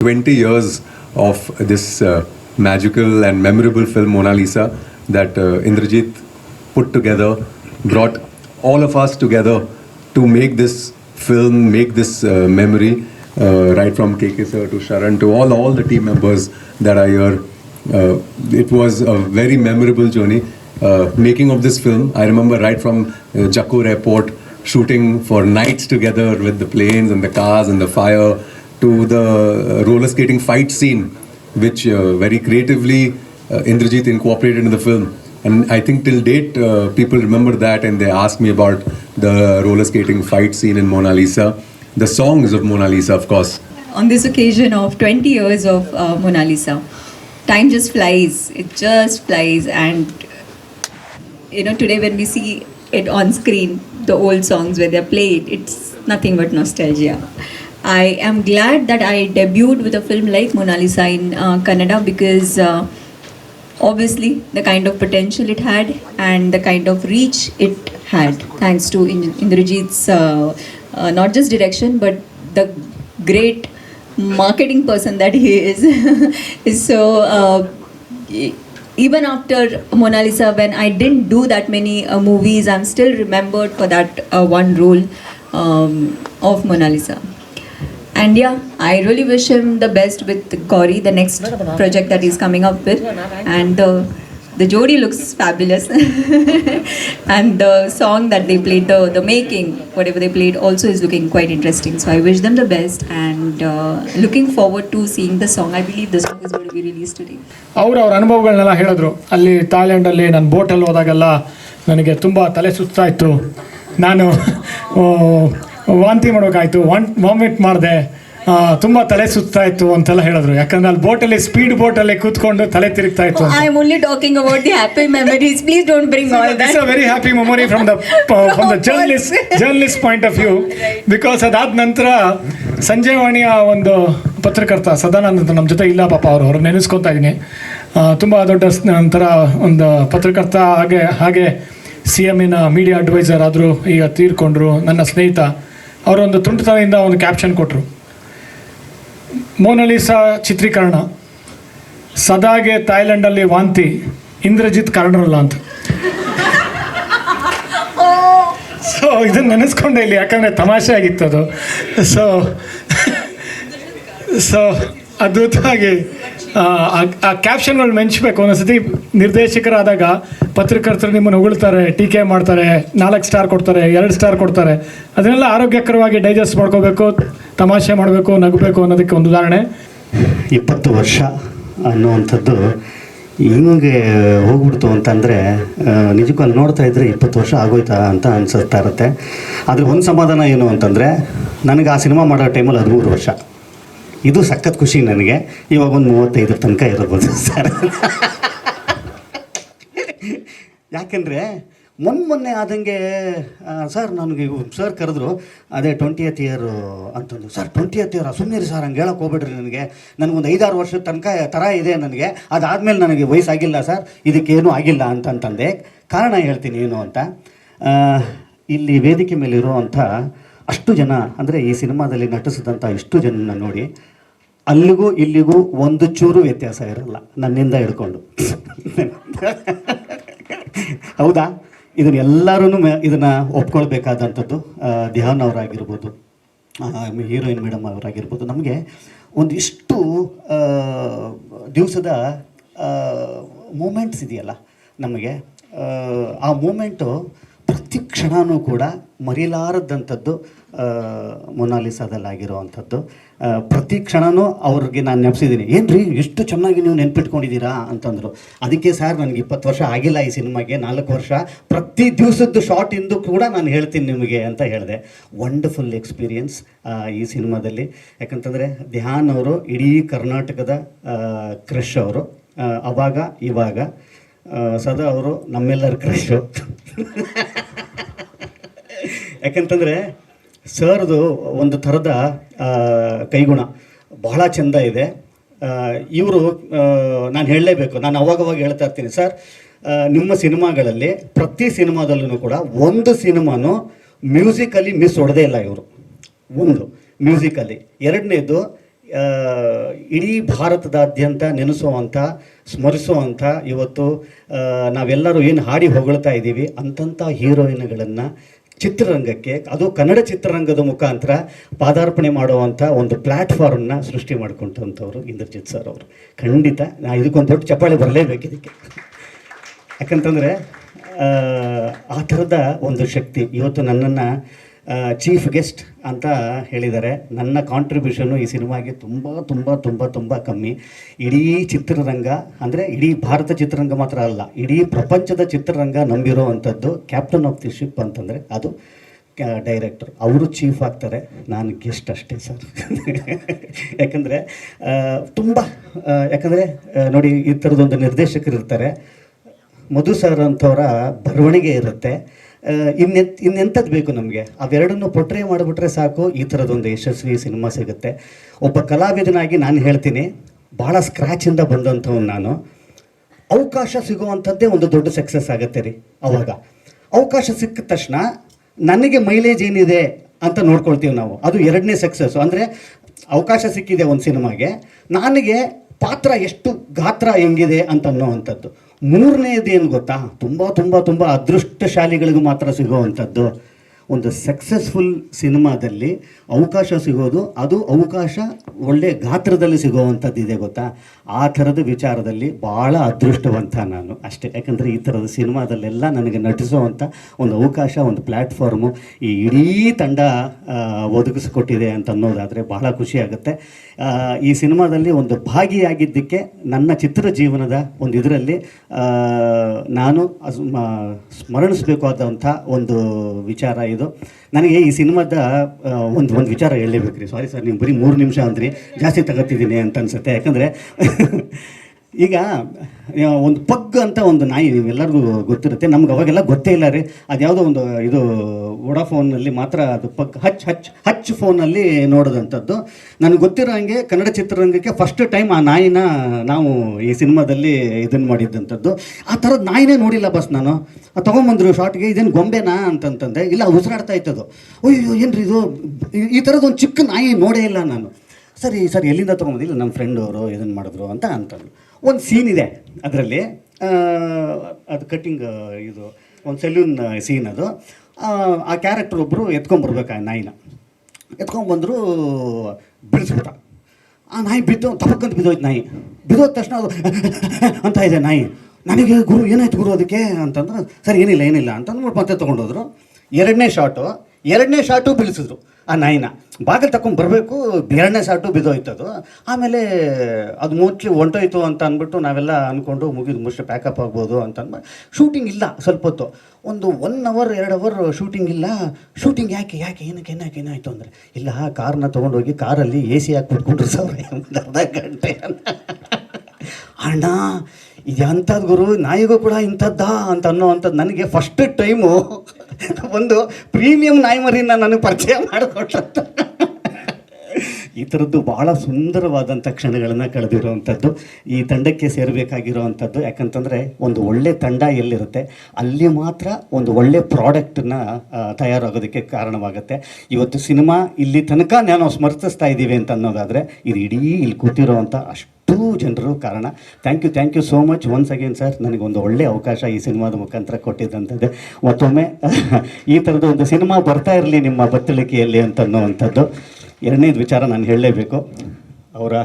20 years of this uh, magical and memorable film Mona Lisa that uh, Indrajit put together, brought all of us together to make this film, make this uh, memory, uh, right from KK sir to Sharan to all, all the team members that are here. Uh, it was a very memorable journey. Uh, making of this film, I remember right from uh, Jakkur Airport, shooting for nights together with the planes and the cars and the fire to the uh, roller skating fight scene, which uh, very creatively uh, Indrajit incorporated in the film. And I think till date, uh, people remember that and they ask me about the roller skating fight scene in Mona Lisa. The songs of Mona Lisa, of course. on this occasion of 20 years of uh, Mona Lisa. Time just flies, it just flies, and you know, today when we see it on screen, the old songs where they're played, it's nothing but nostalgia. I am glad that I debuted with a film like Mona Lisa in uh, Kannada because uh, obviously the kind of potential it had and the kind of reach it had thanks to In- Indrajit's uh, uh, not just direction but the great marketing person that he is. So uh, even after Mona Lisa when I didn't do that many uh, movies I'm still remembered for that uh, one role um, of Mona Lisa and yeah, I really wish him the best with Gauri, the next project that he's coming up with. And the the Jodi looks fabulous. and the song that they played, the, the making, whatever they played, also is looking quite interesting. So I wish them the best and uh, looking forward to seeing the song. I believe the song is going to be released today. ಅವರು ಅವ್ರ ಅನುಭವಗಳನ್ನೆಲ್ಲ ಹೇಳಿದ್ರು ಅಲ್ಲಿ ಥಾಯ್ಲೆಂಡಲ್ಲಿ ನಾನು ಬೋಟಲ್ಲಿ ಹೋದಾಗೆಲ್ಲ ನನಗೆ ತುಂಬ ತಲೆ ಸುತ್ತಾ ಇತ್ತು ನಾನು ವಾಂತಿ ಮಾಡೋಕ್ಕಾಯಿತು ವಾನ್ ವಾಮಿಟ್ ಮಾಡಿದೆ. ತುಂಬ ತಲೆ ಸುತ್ತಾ ಇತ್ತು ಅಂತೆಲ್ಲ ಹೇಳಿದ್ರು. ಯಾಕಂದ್ರೆ ಅಲ್ಲಿ ಬೋಟಲ್ಲಿ ಸ್ಪೀಡ್ ಬೋಟಲ್ಲಿ ಕೂತ್ಕೊಂಡು ತಲೆ ತಿರುಗ್ತಾ ಇತ್ತು I am only talking about the happy memories Please don't bring all that it's a very happy memory from the from the journalist journalist point of view. Because ಅದಾದ ನಂತರ ಸಂಜೆ ವಾಣಿಯ ಒಂದು ಪತ್ರಕರ್ತ ಸದಾನಂದ ಅಂತ ನಮ್ಮ ಜೊತೆ ಇಲ್ಲ ಪಾಪ ಅವರು. ಅವ್ರು ನೆನೆಸ್ಕೊತಾ ಇದ್ದೀನಿ. ತುಂಬ ದೊಡ್ಡ ನಂತರ ಒಂದು ಪತ್ರಕರ್ತ ಹಾಗೆ ಹಾಗೆ ಸಿ ಎಮ್ಮಿನ ಮೀಡಿಯಾ ಅಡ್ವೈಸರ್ ಆದರೂ ಈಗ ತೀರ್ಕೊಂಡ್ರು. ನನ್ನ ಸ್ನೇಹಿತ ಅವರೊಂದು ತುಂಟತನದಿಂದ ಒಂದು ಕ್ಯಾಪ್ಷನ್ ಕೊಟ್ಟರು ಮೋನಲಿಸಾ ಚಿತ್ರೀಕರಣ. ಸದಾಗೆ ಥಾಯ್ಲೆಂಡಲ್ಲಿ ವಾಂತಿ, ಇಂದ್ರಜಿತ್ ಕಾರಣರಲ್ಲ ಅಂತ. ಸೊ ಇದನ್ನು ನೆನೆಸ್ಕೊಂಡೆ ಇಲ್ಲಿ, ಯಾಕಂದರೆ ತಮಾಷೆ ಆಗಿತ್ತು ಅದು. ಸೊ ಸೊ ಅದ್ಭುತವಾಗಿ ಆ, ಆ ಕ್ಯಾಪ್ಷನ್ಗಳು ಮೆಂಚಬೇಕು ಒಂದೊಂದ್ಸತಿ ನಿರ್ದೇಶಕರಾದಾಗ ಪತ್ರಕರ್ತರು ನಿಮ್ಮನ್ನು ಹೊಗಳ್ತಾರೆ ಟೀಕೆ ಮಾಡ್ತಾರೆ ನಾಲ್ಕು ಸ್ಟಾರ್ ಕೊಡ್ತಾರೆ ಎರಡು ಸ್ಟಾರ್ ಕೊಡ್ತಾರೆ. ಅದನ್ನೆಲ್ಲ ಆರೋಗ್ಯಕರವಾಗಿ ಡೈಜೆಸ್ಟ್ ಮಾಡ್ಕೋಬೇಕು ತಮಾಷೆ ಮಾಡಬೇಕು ನಗಬೇಕು ಅನ್ನೋದಕ್ಕೆ ಒಂದು ಉದಾಹರಣೆ. ಇಪ್ಪತ್ತು ವರ್ಷ ಅನ್ನುವಂಥದ್ದು ಹಿಂಗೆ ಹೋಗ್ಬಿಡ್ತು ಅಂತಂದರೆ ನಿಜಕ್ಕೂ ಅಲ್ಲಿ ನೋಡ್ತಾ ಇದ್ದರೆ ಇಪ್ಪತ್ತು ವರ್ಷ ಆಗೋಯ್ತಾ ಅಂತ ಅನ್ಸುತ್ತಾ ಇರುತ್ತೆ. ಆದರೆ ಒಂದು ಸಮಾಧಾನ ಏನು ಅಂತಂದರೆ ನನಗೆ ಆ ಸಿನಿಮಾ ಮಾಡೋ ಟೈಮಲ್ಲಿ ಹದಿಮೂರು ವರ್ಷ. ಇದು ಸಖತ್ ಖುಷಿ ನನಗೆ. ಇವಾಗ ಒಂದು ಮೂವತ್ತೈದರ ತನಕ ಇರಬಹುದು ಸರ್. ಯಾಕೆಂದರೆ ಮೊನ್ನೆ ಮೊನ್ನೆ ಆದಂಗೆ ಸರ್ ನನಗೆ ಸರ್ ಕರೆದ್ರು, ಅದೇ ಟ್ವೆಂಟಿಯತ್ ಇಯರು ಅಂತಂದು ಸರ್ ಟ್ವೆಂಟಿಯತ್ ಇಯರ್ ಸುಮ್ಮನೆ ಸರ್ ಹಂಗೆ ಹೇಳಕ್ಕೆ ಹೋಗ್ಬೇಡ್ರಿ ನನಗೆ. ನನಗೊಂದು ಐದಾರು ವರ್ಷದ ತನಕ ಥರ ಇದೆ ನನಗೆ. ಅದಾದಮೇಲೆ ನನಗೆ ವಯಸ್ಸಾಗಿಲ್ಲ ಸರ್. ಇದಕ್ಕೇನೂ ಆಗಿಲ್ಲ ಅಂತಂತಂದೆ. ಕಾರಣ ಹೇಳ್ತೀನಿ ಏನು ಅಂತ. ಇಲ್ಲಿ ವೇದಿಕೆ ಮೇಲಿರುವಂಥ ಅಷ್ಟು ಜನ ಅಂದರೆ ಈ ಸಿನಿಮಾದಲ್ಲಿ ನಟಿಸಿದಂಥ ಇಷ್ಟು ಜನ ನೋಡಿ ಅಲ್ಲಿಗೂ ಇಲ್ಲಿಗೂ ಒಂದು ಚೂರು ವ್ಯತ್ಯಾಸ ಇರಲ್ಲ ನನ್ನಿಂದ ಹಿಡ್ಕೊಂಡು. ಹೌದಾ? ಇದನ್ನ ಎಲ್ಲರೂ ಇದನ್ನು ಒಪ್ಕೊಳ್ಬೇಕಾದಂಥದ್ದು ಧ್ಯಾನ್ ಅವರಾಗಿರ್ಬೋದು ಹೀರೋಯಿನ್ ಮೇಡಮ್ ಅವರಾಗಿರ್ಬೋದು. ನಮಗೆ ಒಂದಿಷ್ಟು ದಿವಸದ ಮೂಮೆಂಟ್ಸ್ ಇದೆಯಲ್ಲ ನಮಗೆ ಆ, ಮೂಮೆಂಟು ಪ್ರತಿ ಕ್ಷಣವೂ ಕೂಡ ಮರಿಲಾರದಂಥದ್ದು ಆ, ಮೊನಾಲಿಸಾದಲ್ಲಾಗಿರುವಂಥದ್ದು. ಪ್ರತಿ ಕ್ಷಣವೂ ಅವ್ರಿಗೆ ನಾನು ನೆನೆಸಿದ್ದೀನಿ ಏನು ರೀ ಇಷ್ಟು ಚೆನ್ನಾಗಿ ನೀವು ನೆನ್ಪಿಟ್ಕೊಂಡಿದ್ದೀರಾ ಅಂತಂದರು. ಅದಕ್ಕೆ ಸರ್ ನನಗೆ ಇಪ್ಪತ್ತು ವರ್ಷ ಆಗಿಲ್ಲ ಈ ಸಿನಿಮಾಗೆ, ನಾಲ್ಕು ವರ್ಷ. ಪ್ರತಿ ದಿವಸದ್ದು ಶಾರ್ಟ್ ಇಂದು ಕೂಡ ನಾನು ಹೇಳ್ತೀನಿ ನಿಮಗೆ ಅಂತ ಹೇಳಿದೆ. ವಂಡರ್ಫುಲ್ ಎಕ್ಸ್ಪೀರಿಯನ್ಸ್ ಈ ಸಿನಿಮಾದಲ್ಲಿ. ಯಾಕಂತಂದರೆ ಧ್ಯಾನ್ ಅವರು ಇಡೀ ಕರ್ನಾಟಕದ ಕ್ರಶ್ ಅವರು. ಅವಾಗ, ಇವಾಗ ಸದಾ ಅವರು ನಮ್ಮೆಲ್ಲರ ಕ್ರಶು ಯಾಕಂತಂದರೆ ಸರ್ದು ಒಂದು ಥರದ ಕೈಗುಣ. ಬಹಳ ಚೆಂದ ಇದೆ. ಇವರು ನಾನು ಹೇಳಲೇಬೇಕು. ನಾನು ಅವಾಗವಾಗ ಹೇಳ್ತಾ ಇರ್ತೀನಿ. ಸರ್ ನಿಮ್ಮ ಸಿನಿಮಾಗಳಲ್ಲಿ, ಪ್ರತಿ ಸಿನಿಮಾದಲ್ಲೂ ಕೂಡ ಒಂದು ಸಿನಿಮಾನು ಮ್ಯೂಸಿಕಲ್ಲಿ ಮಿಸ್ ಹೊಡೆದೇ ಇಲ್ಲ ಇವರು. ಒಂದು ಮ್ಯೂಸಿಕಲ್ಲಿ. ಎರಡನೇದು ಇಡೀ ಭಾರತದಾದ್ಯಂತ ನೆನೆಸುವಂಥ, ಸ್ಮರಿಸುವಂಥ ಇವತ್ತು ನಾವೆಲ್ಲರೂ ಏನು ಹಾಡಿ ಹೊಗಳ್ತಾ ಇದ್ದೀವಿ ಅಂಥಂಥ ಹೀರೋಯಿನ್ಗಳನ್ನು ಚಿತ್ರರಂಗಕ್ಕೆ, ಅದು ಕನ್ನಡ ಚಿತ್ರರಂಗದ ಮುಖಾಂತರ ಪಾದಾರ್ಪಣೆ ಮಾಡುವಂಥ ಒಂದು ಪ್ಲ್ಯಾಟ್ಫಾರ್ಮ್ನ ಸೃಷ್ಟಿ ಮಾಡ್ಕೊಂಡಂಥವ್ರು ಇಂದ್ರಜಿತ್ ಸರ್ ಅವರು. ಖಂಡಿತ, ನಾ ಇದಕ್ಕೊಂದು ದೊಡ್ಡ ಚಪ್ಪಾಳೆ ಬರಲೇಬೇಕು ಇದಕ್ಕೆ. ಯಾಕಂತಂದರೆ ಆ ಥರದ ಒಂದು ಶಕ್ತಿ, ಇವತ್ತು ನನ್ನನ್ನು ಚೀಫ್ ಗೆಸ್ಟ್ ಅಂತ ಹೇಳಿದ್ದಾರೆ. ನನ್ನ ಕಾಂಟ್ರಿಬ್ಯೂಷನ್ನು ಈ ಸಿನಿಮಾಗೆ ತುಂಬ ತುಂಬ ತುಂಬ ತುಂಬ ಕಮ್ಮಿ. ಇಡೀ ಚಿತ್ರರಂಗ, ಅಂದರೆ ಇಡೀ ಭಾರತ ಚಿತ್ರರಂಗ ಮಾತ್ರ ಅಲ್ಲ, ಇಡೀ ಪ್ರಪಂಚದ ಚಿತ್ರರಂಗ ನಂಬಿರೋ ಅಂಥದ್ದು ಕ್ಯಾಪ್ಟನ್ ಆಫ್ ದಿ ಶಿಪ್ ಅಂತಂದರೆ ಅದು ಡೈರೆಕ್ಟರ್ ಅವರು ಚೀಫ್ ಆಗ್ತಾರೆ. ನಾನು ಗೆಸ್ಟ್ ಅಷ್ಟೇ ಸರ್ ಯಾಕಂದರೆ ತುಂಬ ಯಾಕಂದರೆ ನೋಡಿ, ಈ ಥರದೊಂದು ನಿರ್ದೇಶಕರು ಇರ್ತಾರೆ ಮಧು ಸರ್ ಅಂಥವರ ಬರವಣಿಗೆ ಇರುತ್ತೆ. ಇನ್ನೆಂತ್, ಇನ್ನೆಂಥದ್ದು ಬೇಕು ನಮಗೆ? ಅವೆರಡನ್ನು ಪೊಟ್ರೆ ಮಾಡಿಬಿಟ್ರೆ ಸಾಕು. ಈ ಥರದೊಂದು ಯಶಸ್ವಿ ಸಿನಿಮಾ ಸಿಗುತ್ತೆ. ಒಬ್ಬ ಕಲಾವಿದನಾಗಿ ನಾನು ಹೇಳ್ತೀನಿ. ಭಾಳ ಸ್ಕ್ರ್ಯಾಚಿಂದ ಬಂದಂಥವ್ನು ನಾನು. ಅವಕಾಶ ಸಿಗುವಂಥದ್ದೇ ಒಂದು ದೊಡ್ಡ ಸಕ್ಸಸ್ ಆಗುತ್ತೆ ರೀ, ಅವಾಗ. ಅವಕಾಶ ಸಿಕ್ಕ ತಕ್ಷಣ ನನಗೆ ಮೈಲೇಜ್ ಏನಿದೆ ಅಂತ ನೋಡ್ಕೊಳ್ತೀವಿ ನಾವು. ಅದು ಎರಡನೇ ಸಕ್ಸಸ್ಸು ಅಂದರೆ ಅವಕಾಶ ಸಿಕ್ಕಿದೆ ಒಂದು ಸಿನಿಮಾಗೆ. ನನಗೆ ಪಾತ್ರ ಎಷ್ಟು ಗಾತ್ರ ಹೆಂಗಿದೆ ಅಂತ ಅನ್ನೋವಂಥದ್ದು. ಏನು ಗೊತ್ತಾ? ತುಂಬ ತುಂಬ ತುಂಬ ಅದೃಷ್ಟಶಾಲಿಗಳಿಗೂ ಮಾತ್ರ ಸಿಗುವಂಥದ್ದು. ಒಂದು ಸಕ್ಸಸ್ಫುಲ್ ಸಿನಿಮಾದಲ್ಲಿ ಅವಕಾಶ ಸಿಗೋದು, ಅದು ಅವಕಾಶ ಒಳ್ಳೆ ಗಾತ್ರದಲ್ಲಿ ಸಿಗುವಂಥದ್ದು ಇದೆ ಗೊತ್ತಾ? ಆ ಥರದ ವಿಚಾರದಲ್ಲಿ ಭಾಳ ಅದೃಷ್ಟವಂತ ನಾನು ಅಷ್ಟೇ. ಯಾಕಂದರೆ ಈ ಥರದ ಸಿನಿಮಾದಲ್ಲೆಲ್ಲ ನನಗೆ ನಟಿಸುವಂಥ ಒಂದು ಅವಕಾಶ, ಒಂದು ಪ್ಲ್ಯಾಟ್ಫಾರ್ಮು ಈ ಇಡೀ ತಂಡ ಒದಗಿಸಿಕೊಟ್ಟಿದೆ ಅಂತ ಅನ್ನೋದಾದರೆ ಬಹಳ ಖುಷಿಯಾಗುತ್ತೆ. ಈ ಸಿನಿಮಾದಲ್ಲಿ ಒಂದು ಭಾಗಿಯಾಗಿದ್ದಕ್ಕೆ ನನ್ನ ಚಿತ್ರ ಜೀವನದ ಒಂದು ಇದರಲ್ಲಿ ನಾನು ಸ್ಮರಣಿಸಬೇಕಾದಂಥ ಒಂದು ವಿಚಾರ ಇದು. ನನಗೆ ಈ ಸಿನಿಮಾದ ಒಂದು ಒಂದು ವಿಚಾರ ಹೇಳಲೇಬೇಕು ರೀ ಸಾರಿ ಸರ್ ನೀವು ಬರೀ ಮೂರು ನಿಮಿಷ ಅಂದ್ರಿ. ಜಾಸ್ತಿ ತಗೋತಿದ್ದೀನಿ ಅಂತ ಅನ್ಸುತ್ತೆ. ಯಾಕಂದರೆ ಈಗ ಒಂದು ಪಗ್ ಅಂತ ಒಂದು ನಾಯಿ ನೀವೆಲ್ಲರಿಗೂ ಗೊತ್ತಿರುತ್ತೆ. ನಮ್ಗೆ ಅವಾಗೆಲ್ಲ ಗೊತ್ತೇ ಇಲ್ಲ ರೀ. ಅದು ಯಾವುದೋ ಒಂದು, ಇದು ವೋಡಾಫೋನಲ್ಲಿ ಮಾತ್ರ ಅದು ಪಗ್, ಹಚ್ ಹಚ್ ಹಚ್ ಫೋನಲ್ಲಿ ನೋಡಿದಂಥದ್ದು. ನನಗೆ ಗೊತ್ತಿರೋ ಹಾಗೆ ಕನ್ನಡ ಚಿತ್ರರಂಗಕ್ಕೆ ಫಸ್ಟ್ ಟೈಮ್ ಆ ನಾಯಿನ ನಾವು ಈ ಸಿನಿಮಾದಲ್ಲಿ ಇದನ್ನು ಮಾಡಿದ್ದಂಥದ್ದು. ಆ ಥರದ ನಾಯಿನೇ ನೋಡಿಲ್ಲ ಬಸ್ ನಾನು. ತೊಗೊಂಬಂದರು ಶಾರ್ಟ್ಗೆ ಇದೇನು ಗೊಂಬೆನಾ? ಅಂತಂತಂದೆ. ಇಲ್ಲ, ಉಸಿರಾಡ್ತಾ ಇತ್ತದು ಅಯ್ಯೋ ಏನ್ರಿ ಇದು? ಈ- ಥರದೊಂದು ಚಿಕ್ಕ ನಾಯಿ ನೋಡೇ ಇಲ್ಲ ನಾನು. ಸರಿ ಸರಿ, ಎಲ್ಲಿಂದ ತೊಗೊಂಬಂದಿಲ್ಲ ನಮ್ಮ ಫ್ರೆಂಡ್ ಅವರು ಇದನ್ನು ಮಾಡಿದ್ರು ಅಂತ ಅಂತಂದ್ರು ಒಂದು ಸೀನ್ ಇದೆ ಅದರಲ್ಲಿ. ಅದು ಕಟ್ಟಿಂಗ್ ಇದು ಒಂದು ಸೆಲ್ಯೂನ್ ಸೀನ್ ಅದು. ಆ, ಕ್ಯಾರೆಕ್ಟರ್ ಒಬ್ಬರು ಎತ್ಕೊಂಬರ್ಬೇಕು ಆ ನಾಯಿನ. ಎತ್ಕೊಂಬಂದರು ಬಿಡಿಸ್ಬಿಟ್ಟ ಆ ನಾಯಿ ಬಿದ್ದು ತಪಕ್ಕಂತ ಬಿದ್ದೋಯ್ತು ನಾಯಿ. ಬಿದ್ದೋದ ತಕ್ಷಣ ಅದು ಅಂತ ಇದೆ ನಾಯಿ. ನನಗೆ ಗುರು ಏನಾಯ್ತು ಗುರು ಅದಕ್ಕೆ? ಅಂತಂದ್ರೆ ಸರಿ ಏನಿಲ್ಲ ಏನಿಲ್ಲ. ಅಂತಂದು ಮತ್ತೆ ತೊಗೊಂಡೋದ್ರು. ಎರಡನೇ ಶಾಟು ಎರಡನೇ ಶಾಟು ಬೀಳಿಸಿದ್ರು. ಆ ನಾಯಿನ ಬಾಗಿಲು ತಕೊಂಡು ಬರಬೇಕು, ಎರಡನೇ ಸಾಟು ಬಿದ್ದೋಯ್ತು ಅದು ಆಮೇಲೆ ಅದು ಮೋಸ್ಟ್ಲಿ ಹೊಂಟೋಯ್ತು ಅಂತ ಅಂದ್ಬಿಟ್ಟು ನಾವೆಲ್ಲ ಅಂದ್ಕೊಂಡು ಮುಗಿದು ಮುಷ್ಟಿ ಪ್ಯಾಕಪ್ ಆಗ್ಬೋದು ಅಂತ ಅಂದ್ಬಿಟ್ಟು ಶೂಟಿಂಗ್ ಇಲ್ಲ ಸ್ವಲ್ಪ ಹೊತ್ತು. ಒಂದು ಒನ್ ಅವರ್ ಎರಡು ಅವರ್ ಶೂಟಿಂಗ್ ಇಲ್ಲ. ಶೂಟಿಂಗ್ ಯಾಕೆ ಯಾಕೆ, ಏನಕ್ಕೆ ಏನಕ್ಕೆ, ಏನಾಯ್ತು ಅಂದರೆ, ಇಲ್ಲ ಕಾರ್ನ ತೊಗೊಂಡೋಗಿ ಕಾರಲ್ಲಿ ಎ ಸಿ ಹಾಕಿ ಬಿಟ್ಕೊಂಡ್ರು ಸರ್ ಒಂದು ಅರ್ಧ ಗಂಟೆ ಅಣ್ಣ ಇದು ಅಂಥದ್ದು ಗುರು, ನಾಯಿಗೂ ಕೂಡ ಇಂಥದ್ದಾ ಅಂತ ಅನ್ನೋ ಅಂಥದ್ದು ನನಗೆ ಫಸ್ಟ್ ಟೈಮು ಒಂದು ಪ್ರೀಮಿಯಂ ನಾಯಿಮರಿನ ನನಗೆ ಪರಿಚಯ ಮಾಡಿಕೊಟ್ರಂತ ಈ ಥರದ್ದು ಬಹಳ ಸುಂದರವಾದಂಥ ಕ್ಷಣಗಳನ್ನು ಕಳೆದಿರುವಂಥದ್ದು ಈ ತಂಡಕ್ಕೆ ಸೇರಬೇಕಾಗಿರುವಂಥದ್ದು ಯಾಕಂತಂದರೆ ಒಂದು ಒಳ್ಳೆ ತಂಡ ಎಲ್ಲಿರುತ್ತೆ, ಅಲ್ಲಿ ಮಾತ್ರ ಒಂದು ಒಳ್ಳೆ ಪ್ರಾಡಕ್ಟನ್ನ ತಯಾರಾಗೋದಕ್ಕೆ ಕಾರಣವಾಗುತ್ತೆ. ಇವತ್ತು ಸಿನಿಮಾ ಇಲ್ಲಿ ತನಕ ನಾನು ಸ್ಮರಿಸ್ತಾ ಇದ್ದೀವಿ ಅಂತ ಅನ್ನೋದಾದರೆ, ಇದು ಇಡೀ ಇಲ್ಲಿ ಕೂತಿರೋವಂಥ ಅಷ್ಟು ಜನರು ಕಾರಣ. Thank you thank you so much once again sir ನನಗೊಂದು ಒಳ್ಳೆ ಅವಕಾಶ ಈ ಸಿನಿಮಾದ ಮುಖಾಂತರ ಕೊಟ್ಟಿದ್ದಂಥದ್ದು. ಮತ್ತೊಮ್ಮೆ, ಈ ಥರದ ಒಂದು ಸಿನಿಮಾ ಬರ್ತಾ ಇರಲಿ ನಿಮ್ಮ ಬತ್ತಳಿಕೆಯಲ್ಲಿ ಅಂತ ಅನ್ನೋವಂಥದ್ದು ಎರಡನೇದು ವಿಚಾರ ನಾನು ಹೇಳಲೇಬೇಕು. ಅವರ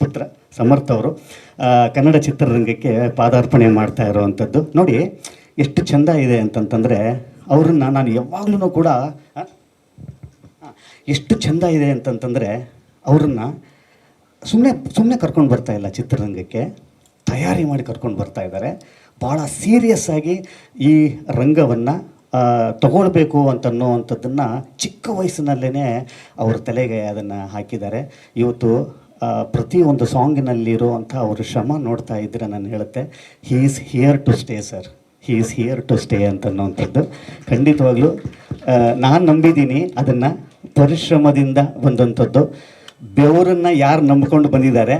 ಪುತ್ರ ಸಮರ್ಥ ಅವರು ಕನ್ನಡ ಚಿತ್ರರಂಗಕ್ಕೆ ಪಾದಾರ್ಪಣೆ ಮಾಡ್ತಾ ಇರುವಂಥದ್ದು. ನೋಡಿ, ಎಷ್ಟು ಚೆಂದ ಇದೆ ಅಂತಂತಂದರೆ, ಅವ್ರನ್ನ ನಾನು ಯಾವಾಗಲೂ ಕೂಡ ಎಷ್ಟು ಚೆಂದ ಇದೆ ಅಂತಂತಂದರೆ, ಅವ್ರನ್ನ ಸುಮ್ಮನೆ ಸುಮ್ಮನೆ ಕರ್ಕೊಂಡು ಬರ್ತಾ ಇಲ್ಲ ಚಿತ್ರರಂಗಕ್ಕೆ. ತಯಾರಿ ಮಾಡಿ ಕರ್ಕೊಂಡು ಬರ್ತಾ ಇದ್ದಾರೆ. ಭಾಳ ಸೀರಿಯಸ್ ಆಗಿ ಈ ರಂಗವನ್ನು ತಗೊಳ್ಬೇಕು ಅಂತ ಅನ್ನೋವಂಥದ್ದನ್ನು ಚಿಕ್ಕ ವಯಸ್ಸಿನಲ್ಲೇ ಅವ್ರ ತಲೆಗೆ ಅದನ್ನು ಹಾಕಿದ್ದಾರೆ. ಇವತ್ತು ಪ್ರತಿಯೊಂದು ಸಾಂಗಿನಲ್ಲಿರುವಂಥ ಅವರು ಶ್ರಮ ನೋಡ್ತಾ ಇದ್ದರೆ ನಾನು ಹೇಳುತ್ತೆ he is here to stay sir he is here to stay ಅಂತ ಖಂಡಿತವಾಗಲೂ ಖಂಡಿತವಾಗ್ಲೂ ನಾನು ನಂಬಿದ್ದೀನಿ ಅದನ್ನು ಪರಿಶ್ರಮದಿಂದ ಬಂದಂಥದ್ದು. ಬೆವರನ್ನು ಯಾರು ನಂಬಿಕೊಂಡು ಬಂದಿದ್ದಾರೆ,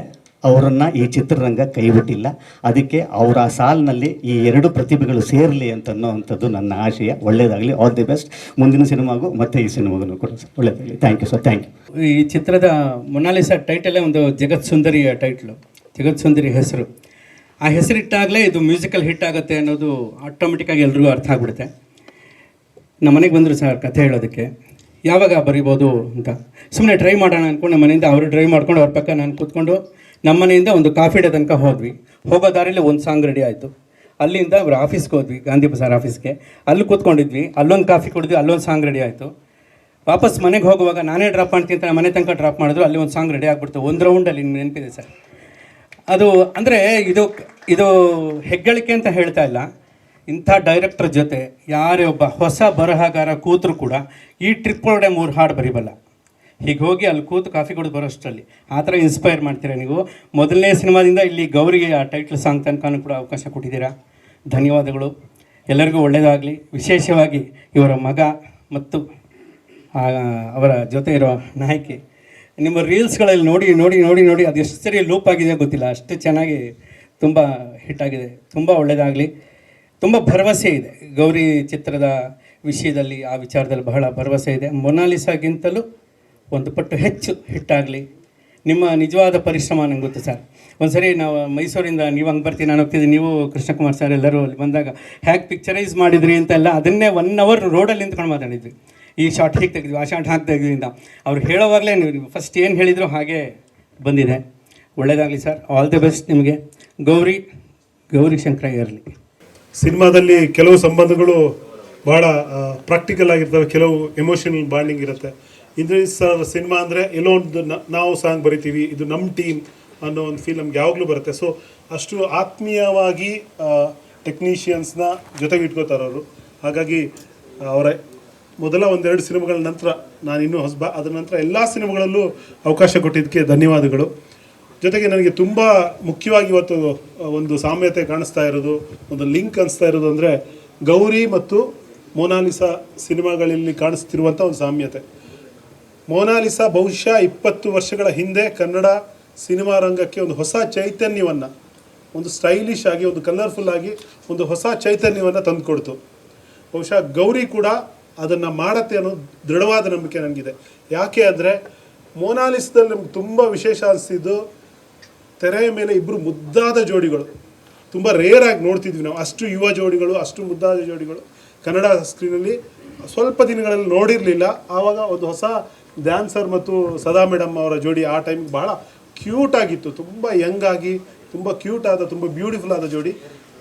ಅವರನ್ನು ಈ ಚಿತ್ರರಂಗ ಕೈಬಿಟ್ಟಿಲ್ಲ. ಅದಕ್ಕೆ ಅವರ ಸಾಲಿನಲ್ಲಿ ಈ ಎರಡು ಪ್ರತಿಭೆಗಳು ಸೇರಲಿ ಅಂತ ಅನ್ನೋವಂಥದ್ದು ನನ್ನ ಆಶಯ. ಒಳ್ಳೆಯದಾಗಲಿ ಆಲ್ ದಿ ಬೆಸ್ಟ್ ಮುಂದಿನ ಸಿನಿಮಾಗೂ ಮತ್ತೆ ಈ ಸಿನಿಮಾಗೂ ಕೂಡ ಸರ್. ಒಳ್ಳೆಯದಾಗಲಿ thank you sir thank you ಈ ಚಿತ್ರದ ಮೊನಾಲಿಸಾ ಟೈಟಲೇ ಒಂದು ಜಗತ್ ಸುಂದರಿಯ ಟೈಟ್ಲು ಜಗತ್ ಸುಂದರಿ ಹೆಸರು. ಆ ಹೆಸರಿಟ್ಟಾಗಲೇ ಇದು ಮ್ಯೂಸಿಕಲ್ ಹಿಟ್ ಆಗುತ್ತೆ ಅನ್ನೋದು ಆಟೋಮೆಟಿಕ್ಕಾಗಿ ಎಲ್ರಿಗೂ ಅರ್ಥ ಆಗ್ಬಿಡುತ್ತೆ. ನಮ್ಮ ಮನೆಗೆ ಬಂದರು ಸರ್ ಕಥೆ ಹೇಳೋದಕ್ಕೆ. ಯಾವಾಗ ಬರಿಬೋದು ಅಂತ. ಸುಮ್ಮನೆ ಟ್ರೈ ಮಾಡೋಣ ಅಂದ್ಕೊಂಡು ನಮ್ಮ ಮನೆಯಿಂದ ಅವರು ಡ್ರೈವ್ ಮಾಡ್ಕೊಂಡು ಅವ್ರ ಪಕ್ಕ ನಾನು ಕೂತ್ಕೊಂಡು ನಮ್ಮ ಮನೆಯಿಂದ ಒಂದು ಕಾಫಿ ಡೇ ತನಕ ಹೋದ್ವಿ. ಹೋಗೋ ದಾರಿಲಿ ಒಂದು ಸಾಂಗ್ ರೆಡಿ ಆಯಿತು. ಅಲ್ಲಿಂದ ಅವ್ರ ಆಫೀಸ್ಗೆ ಹೋದ್ವಿ, ಗಾಂಧಿ ಬಜಾರ್ ಆಫೀಸ್ಗೆ ಅಲ್ಲಿ ಕೂತ್ಕೊಂಡಿದ್ವಿ, ಅಲ್ಲೊಂದು ಕಾಫಿ ಕುಡಿದ್ವಿ ಅಲ್ಲೊಂದು ಸಾಂಗ್ ರೆಡಿ ಆಯಿತು. ವಾಪಸ್ ಮನೆಗೆ ಹೋಗುವಾಗ ನಾನೇ ಡ್ರಾಪ್ ಮಾಡ್ತೀನಿ ಅಂತ ಮನೆ ತನಕ ಡ್ರಾಪ್ ಮಾಡಿದ್ರು, ಅಲ್ಲಿ ಒಂದು ಸಾಂಗ್ ರೆಡಿ ಆಗಿಬಿಡ್ತು. ಒಂದು ರೌಂಡಲ್ಲಿ ನೆನಪಿದೆ ಸರ್. ಅದು ಅಂದರೆ ಇದು ಇದು ಹೆಗ್ಗಳಿಕೆ ಅಂತ ಹೇಳ್ತಾ ಇಲ್ಲ. ಇಂಥ ಡೈರೆಕ್ಟರ್ ಜೊತೆ ಯಾರೇ ಒಬ್ಬ ಹೊಸ ಬರಹಗಾರ ಕೂತರು ಕೂಡ ಈ ಟ್ರಿಪ್ ಒಳಗಡೆ ಮೂರು ಹಾಡು ಬರಿಬಲ್ಲ. ಹೀಗೆ ಹೋಗಿ ಅಲ್ಲಿ ಕೂತು ಕಾಫಿ ಕುಡಿದು ಬರೋಷ್ಟರಲ್ಲಿ. ಆ ಥರ ಇನ್ಸ್ಪೈರ್ ಮಾಡ್ತೀರಾ ನೀವು? ಮೊದಲನೇ ಸಿನಿಮಾದಿಂದ ಇಲ್ಲಿ ಗೌರಿಗೆ ಆ ಟೈಟ್ಲ್ ಸಾಂಗ್ ತನಕನೂ ಕೂಡ ಅವಕಾಶ ಕೊಟ್ಟಿದ್ದೀರಾ? ಧನ್ಯವಾದಗಳು. ಎಲ್ಲರಿಗೂ ಒಳ್ಳೆಯದಾಗಲಿ ವಿಶೇಷವಾಗಿ ಇವರ ಮಗ ಮತ್ತು ಅವರ ಜೊತೆ ಇರೋ ನಾಯಕಿ. ನಿಮ್ಮ ರೀಲ್ಸ್ಗಳಲ್ಲಿ ನೋಡಿ ನೋಡಿ ನೋಡಿ ನೋಡಿ ಅದು ಎಷ್ಟು ಸರಿ ಲೂಪ್ ಆಗಿದೆ ಗೊತ್ತಿಲ್ಲ. ಅಷ್ಟು ಚೆನ್ನಾಗಿ ತುಂಬ ಹಿಟ್ಟಾಗಿದೆ ತುಂಬ ಒಳ್ಳೆಯದಾಗಲಿ ತುಂಬ ಭರವಸೆ ಇದೆ. ಗೌರಿ ಚಿತ್ರದ ವಿಷಯದಲ್ಲಿ ಆ ವಿಚಾರದಲ್ಲಿ ಬಹಳ ಭರವಸೆ ಇದೆ. ಮೊನಾಲಿಸಾಗಿಂತಲೂ ಒಂದು ಪಟ್ಟು ಹೆಚ್ಚು ಹಿಟ್ಟಾಗಲಿ ನಿಮ್ಮ ನಿಜವಾದ ಪರಿಶ್ರಮ ನಂಗೆ ಗೊತ್ತು ಸರ್. ಒಂದ್ಸರಿ ನಾವು ಮೈಸೂರಿಂದ ನೀವು ಹಂಗೆ ಬರ್ತೀನಿ ನಾನು ಹೋಗ್ತಿದ್ದೀನಿ. ನೀವು ಕೃಷ್ಣಕುಮಾರ್ ಸರ್ ಎಲ್ಲರೂ ಅಲ್ಲಿ ಬಂದಾಗ ಹ್ಯಾಕ್ ಪಿಕ್ಚರೈಸ್ ಮಾಡಿದ್ರಿ ಅಂತೆಲ್ಲ ಅದನ್ನೇ ಒನ್ ಅವರ್ ರೋಡಲ್ಲಿ ನಿಂತ್ಕೊಂಡು ಮಾತಾಡಿದ್ವಿ. ಈ ಶಾರ್ಟ್ ಹೀಗೆ ತೆಗೆದ್ವಿ, ಆ ಶಾರ್ಟ್ ಹಾಕಿ ತೆಗೆದ್ರಿಂದ ಅವ್ರು ಹೇಳೋವಾಗಲೇ ನೀವು ಫಸ್ಟ್ ಏನು ಹೇಳಿದ್ರು ಹಾಗೆ ಬಂದಿದೆ. ಒಳ್ಳೆಯದಾಗಲಿ ಸರ್. ಆಲ್ ದಿ ಬೆಸ್ಟ್ ನಿಮಗೆ. ಗೌರಿ ಗೌರಿ ಶಂಕರ ಇರಲಿ. ಸಿನಿಮಾದಲ್ಲಿ ಕೆಲವು ಸಂಬಂಧಗಳು ಬಹಳ ಪ್ರಾಕ್ಟಿಕಲ್ ಆಗಿರ್ತವೆ. ಕೆಲವು ಎಮೋಷನಲ್ ಬಾಂಡಿಂಗ್ ಇರುತ್ತೆ. ಇಂದ್ರಜಿತ್ ಸರ್ ಸಿನಿಮಾ ಅಂದರೆ ಎಲ್ಲೋ ಒಂದು ನಾವು ಸಾಂಗ್ ಬರಿತೀವಿ, ಇದು ನಮ್ಮ ಟೀಮ್ ಅನ್ನೋ ಒಂದು ಫೀಲ್ ನಮ್ಗೆ ಯಾವಾಗಲೂ ಬರುತ್ತೆ. ಸೊ ಅಷ್ಟು ಆತ್ಮೀಯವಾಗಿ ಟೆಕ್ನಿಷಿಯನ್ಸ್ನ ಜೊತೆಗೆ ಇಟ್ಕೋತಾರೆ ಅವರು. ಹಾಗಾಗಿ, ಅವರ, ಮೊದಲ ಒಂದೆರಡು ಸಿನಿಮಾಗಳ ನಂತರ ನಾನು ಇನ್ನೂ ಹೊಸಬ ಅದರ ನಂತರ ಎಲ್ಲ ಸಿನಿಮಾಗಳಲ್ಲೂ ಅವಕಾಶ ಕೊಟ್ಟಿದ್ದಕ್ಕೆ ಧನ್ಯವಾದಗಳು. ಜೊತೆಗೆ ನನಗೆ ತುಂಬ ಮುಖ್ಯವಾಗಿ ಇವತ್ತು ಒಂದು ಸಾಮ್ಯತೆ ಕಾಣಿಸ್ತಾ ಇರೋದು, ಒಂದು ಲಿಂಕ್ ಅನಿಸ್ತಾ ಇರೋದು ಅಂದರೆ ಗೌರಿ ಮತ್ತು ಮೋನಾಲಿಸಾ ಸಿನಿಮಾಗಳಲ್ಲಿ ಕಾಣಿಸ್ತಿರುವಂಥ ಒಂದು ಸಾಮ್ಯತೆ. ಮೋನಾಲಿಸಾ ಬಹುಶಃ ಇಪ್ಪತ್ತು ವರ್ಷಗಳ ಹಿಂದೆ ಕನ್ನಡ ಸಿನಿಮಾ ರಂಗಕ್ಕೆ ಒಂದು ಹೊಸ ಚೈತನ್ಯವನ್ನು, ಒಂದು ಸ್ಟೈಲಿಶ್ ಆಗಿ, ಒಂದು ಕಲರ್ಫುಲ್ ಆಗಿ, ಒಂದು ಹೊಸ ಚೈತನ್ಯವನ್ನು ತಂದುಕೊಡ್ತು. ಬಹುಶಃ ಗೌರಿ ಕೂಡ ಅದನ್ನು ಮಾಡತ್ತೆ ಅನ್ನೋ ದೃಢವಾದ ನಂಬಿಕೆ ನನಗಿದೆ. ಯಾಕೆ ಅಂದರೆ ಮೋನಾಲಿಸದಲ್ಲಿ ನಮ್ಗೆ ತುಂಬ ವಿಶೇಷ ಅನಿಸ್ತಿದ್ದು ತೆರೆಯ ಮೇಲೆ ಇಬ್ಬರು ಮುದ್ದಾದ ಜೋಡಿಗಳು. ತುಂಬ ರೇರಾಗಿ ನೋಡ್ತಿದ್ವಿ ನಾವು. ಅಷ್ಟು ಯುವ ಜೋಡಿಗಳು, ಅಷ್ಟು ಮುದ್ದಾದ ಜೋಡಿಗಳು. ಕನ್ನಡ ಸ್ಕ್ರೀನಲ್ಲಿ ಸ್ವಲ್ಪ ದಿನಗಳಲ್ಲಿ ನೋಡಿರಲಿಲ್ಲ. ಆವಾಗ ಒಂದು ಹೊಸ ಡ್ಯಾನ್ಸರ್ ಮತ್ತು ಸದಾ ಮೇಡಮ್ ಅವರ ಜೋಡಿ ಆ ಟೈಮಿಗೆ ಬಹಳ ಕ್ಯೂಟ್ ಆಗಿತ್ತು. ತುಂಬ ಯಂಗ್ ಆಗಿ, ತುಂಬ ಕ್ಯೂಟ್ ಆದ, ತುಂಬ ಬ್ಯೂಟಿಫುಲ್ ಆದ ಜೋಡಿ.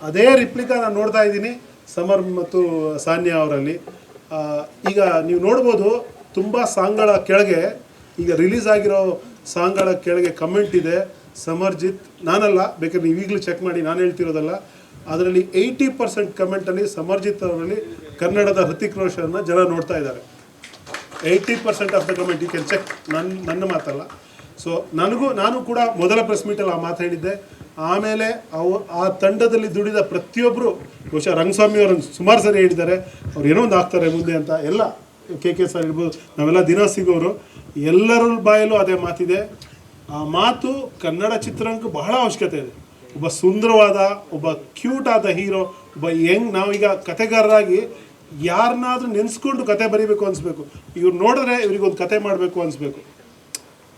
ಅದೇ ರಿಪ್ಲಿಕಾ ನಾನು ನೋಡ್ತಾ ಇದ್ದೀನಿ ಸಮರ್ ಮತ್ತು ಸಾನ್ಯಾ ಅವರಲ್ಲಿ. ಈಗ ನೀವು ನೋಡ್ಬೋದು, ತುಂಬ ಸಾಂಗ್ಗಳ ಕೆಳಗೆ ಈಗ ರಿಲೀಸ್ ಆಗಿರೋ ಸಾಂಗ್ಗಳ ಕೆಳಗೆ ಕಮೆಂಟ್ ಇದೆ. ಸಮರ್ಜಿತ್, ನಾನಲ್ಲ, ಬೇಕಾದ್ರೆ ನೀವು ಈಗಲೂ ಚೆಕ್ ಮಾಡಿ, ನಾನು ಹೇಳ್ತಿರೋದಲ್ಲ, ಅದರಲ್ಲಿ ಏಯ್ಟಿ ಪರ್ಸೆಂಟ್ ಕಮೆಂಟಲ್ಲಿ ಸಮರ್ಜಿತ್ ಅವರಲ್ಲಿ ಕನ್ನಡದ ಹೃತಿಕ್ ರೋಷನ್ನ ಜನ ನೋಡ್ತಾ ಇದ್ದಾರೆ. Eighty percent of the comment you can check ನನ್ನ ನನ್ನ ಮಾತಲ್ಲ. ಸೊ ನನಗೂ, ನಾನು ಕೂಡ ಮೊದಲ ಪ್ರೆಸ್ ಮೀಟಲ್ಲಿ ಆ ಮಾತು ಹೇಳಿದ್ದೆ. ಆಮೇಲೆ ಅವು, ಆ ತಂಡದಲ್ಲಿ ದುಡಿದ ಪ್ರತಿಯೊಬ್ಬರು ಬಹುಶಃ ರಂಗಸ್ವಾಮಿ ಅವರನ್ನು ಸುಮಾರು ಸರಿ ಹೇಳಿದ್ದಾರೆ. ಅವ್ರು ಏನೋ ಒಂದು ಆಗ್ತಾರೆ ಮುಂದೆ ಅಂತ. ಎಲ್ಲ, ಕೆ ಕೆ ಸರ್ ಇರ್ಬೋದು ನಾವೆಲ್ಲ ದಿನ ಸಿಗೋರು. ಎಲ್ಲರ ಬಾಯಲ್ಲೂ ಅದೇ ಮಾತಿದೆ. ಆ ಮಾತು ಕನ್ನಡ ಚಿತ್ರರಂಗಕ್ಕೆ ಬಹಳ ಅವಶ್ಯಕತೆ ಇದೆ. ಒಬ್ಬ ಸುಂದರವಾದ, ಒಬ್ಬ ಕ್ಯೂಟ್ ಆದ ಹೀರೋ ಒಬ್ಬ ಯಂಗ್ ನಾವೀಗ ಕತೆಗಾರರಾಗಿ ಯಾರನ್ನಾದ್ರೂ ನೆನೆಸ್ಕೊಂಡು ಕತೆ ಬರೀಬೇಕು ಅನಿಸ್ಬೇಕು. ಇವ್ರು ನೋಡಿದ್ರೆ ಇವ್ರಿಗೊಂದು ಕತೆ ಮಾಡಬೇಕು ಅನಿಸ್ಬೇಕು.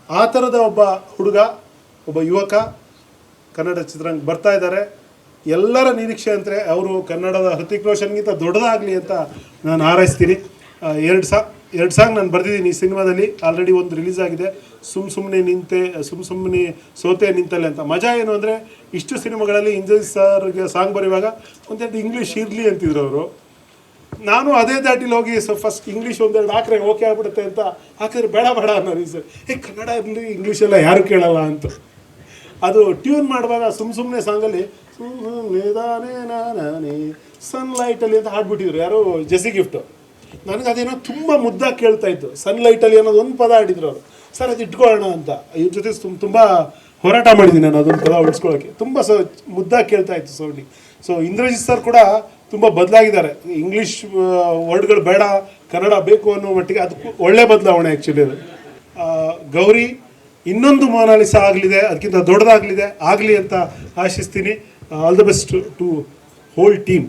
ಆ ಥರದ ಒಬ್ಬ ಹುಡುಗ, ಒಬ್ಬ ಯುವಕ ಕನ್ನಡ ಚಿತ್ರರಂಗ ಬರ್ತಾ ಇದ್ದಾರೆ. ಎಲ್ಲರ ನಿರೀಕ್ಷೆ ಅಂದರೆ ಅವರು ಕನ್ನಡದ ಹೃತಿಕ್ ರೋಷನ್ಗಿಂತ ದೊಡ್ಡದಾಗಲಿ ಅಂತ ನಾನು ಹಾರೈಸ್ತೀನಿ. ಎರಡು ಸಾ ಎರಡು ಸಾಂಗ್ ನಾನು ಬರೆದಿದ್ದೀನಿ ಈ ಸಿನಿಮಾದಲ್ಲಿ. ಆಲ್ರೆಡಿ ಒಂದು ರಿಲೀಸ್ ಆಗಿದೆ. ಸುಮ್ ಸುಮ್ಮನೆ ನಿಂತೆ, ಸುಮ್ ಸುಮ್ಮನೆ ಸೋತೆ ನಿಂತಲೆ ಅಂತ. ಮಜಾ ಏನು ಅಂದರೆ, ಇಷ್ಟು ಸಿನಿಮಾಗಳಲ್ಲಿ ಇಂಜಯ್ ಸರ್ಗೆ ಸಾಂಗ್ ಬರೆಯುವಾಗ ಒಂದೆರಡು ಇಂಗ್ಲೀಷ್ ಇರಲಿ ಅಂತಿದ್ರು ಅವರು. ನಾನು ಅದೇ ದಾಟಿಲಿ ಹೋಗಿ ಫಸ್ಟ್ ಇಂಗ್ಲೀಷ್ ಒಂದೆರಡು ಹಾಕ್ರೆ ಓಕೆ ಆಗ್ಬಿಡುತ್ತೆ ಅಂತ ಹಾಕಿದ್ರೆ ಬೇಡ ಬೇಡ ಅನ್ನೋದು ಸರ್ ಏ, ಕನ್ನಡ ಇರಲಿ ಇಂಗ್ಲೀಷ್ ಎಲ್ಲ ಯಾರು ಕೇಳಲ್ಲ ಅಂತ. ಅದು ಟ್ಯೂನ್ ಮಾಡುವಾಗ ಸುಮ್ ಸುಮ್ಮನೆ ಸಾಂಗಲ್ಲಿ ನಾನೇ ಸನ್ಲೈಟಲ್ಲಿ ಅಂತ ಹಾಡ್ಬಿಟ್ಟಿದ್ರು ಯಾರು ಜೆಸಿ ಗಿಫ್ಟು ನನಗೆ ಅದೇನೋ ತುಂಬ ಮುದ್ದಾಗಿ ಕೇಳ್ತಾ ಇತ್ತು. ಸನ್ಲೈಟಲ್ಲಿ ಅನ್ನೋದು ಒಂದು ಪದ ಆಡಿದ್ರು ಅವರು. ಸರ್, ಅದು ಇಟ್ಕೊಳ್ಳೋಣ ಅಂತ. ಇವ್ರ ಜೊತೆ ತುಂಬ ತುಂಬ ಹೋರಾಟ ಮಾಡಿದ್ದೀನಿ ನಾನು ಅದನ್ನು ಪದ ಉಳಿಸ್ಕೊಳ್ಳೋಕ್ಕೆ ತುಂಬ ಸ ಮುದ್ದಾಗಿ ಕೇಳ್ತಾ ಇತ್ತು ಸೌಂಡಿ. ಸೊ ಇಂದ್ರಜಿತ್ ಸರ್ ಕೂಡ ತುಂಬ ಬದಲಾಗಿದ್ದಾರೆ. ಇಂಗ್ಲೀಷ್ ವರ್ಡ್ಗಳು ಬೇಡ, ಕನ್ನಡ ಬೇಕು ಅನ್ನೋ ಮಟ್ಟಿಗೆ ಅದಕ್ಕೂ ಒಳ್ಳೆ ಬದಲಾವಣೆ ಆ್ಯಕ್ಚುಲಿ ಅದು. ಗೌರಿ, ಇನ್ನೊಂದು ಮೊನಾಲಿಸ ಆಗಲಿದೆ, ಅದಕ್ಕಿಂತ ದೊಡ್ಡದಾಗಲಿದೆ, ಆಗಲಿ ಅಂತ ಆಶಿಸ್ತೀನಿ. All the best to whole team